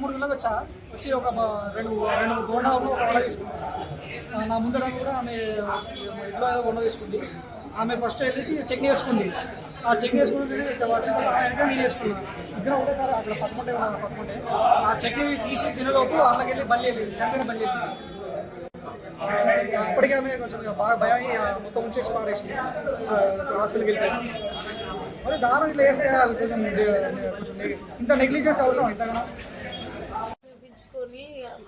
మూడు కిలోకి వచ్చా వచ్చి ఒక రెండు రెండు గోండాలు ఒక వడ తీసుకున్నాను నా ముందర కూడా ఆమె ఇంట్లో ఏదో వండ తీసుకుంది. ఆమె ఫస్ట్ వెళ్ళేసి చట్నీ వేసుకుంది ఆ చట్నీ వేసుకుని వచ్చిన తర్వాత ఆయన నేను వేసుకున్నాను ఇద్దరు ఒకటేసారి అక్కడ పట్టుకుంటే ఉన్నాను పట్టుకుంటే ఆ చట్నీ తీసి తినలోపు వాళ్ళకి వెళ్ళి బల్లి వెళ్ళింది చంపిన బల్లి వెళ్ళింది. అప్పటికే ఆమె కొంచెం బాగా భయం మొత్తం ఉంచేసి పారేసింది. హాస్పిటల్కి వెళ్ళిపోయింది. మరి దారం ఇట్లా వేస్తే కొంచెం ఇంత నెగ్లిజెన్స్ అవసరం ఇంతకన్నా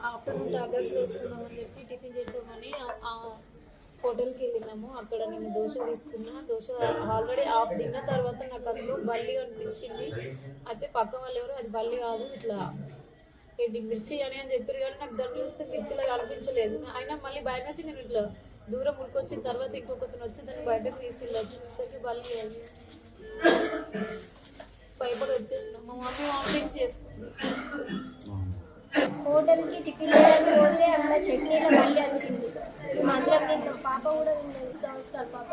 ఆఫ్టర్నూన్ టాబ్లెట్స్ వేసుకుందామని చెప్పి టిఫిన్ చేద్దామని ఆ- హోటల్కి వెళ్ళినాము. అక్కడ నేను దోశ తీసుకున్నా. దోశ ఆల్రెడీ హాఫ్ తిన్న తర్వాత నాకు అందులో బల్లి అనిపించింది. అయితే పక్క వాళ్ళు ఎవరు అది బల్లి కాదు ఇట్లా ఏంటి మిర్చి అని అని చెప్పారు కానీ నాకు దాన్ని చూస్తే మిర్చిలా అనిపించలేదు. అయినా మళ్ళీ భయమేసి నేను ఇట్లా దూరం ఉడికొచ్చిన తర్వాత ఇంకొకతను వచ్చి దాన్ని బయటకు తీసుకెళ్ళా చూస్తే బల్లి అది భయపడి వచ్చేసిన. మా మమ్మీ వామిటింగ్ చేసుకుంది. హోటల్కి టిఫిన్ చేయడానికి పోతే అక్కడ చట్నీలో మళ్ళీ వచ్చింది. మాత్రం పాప కూడా ఉంది సంవత్సరాలు పాప.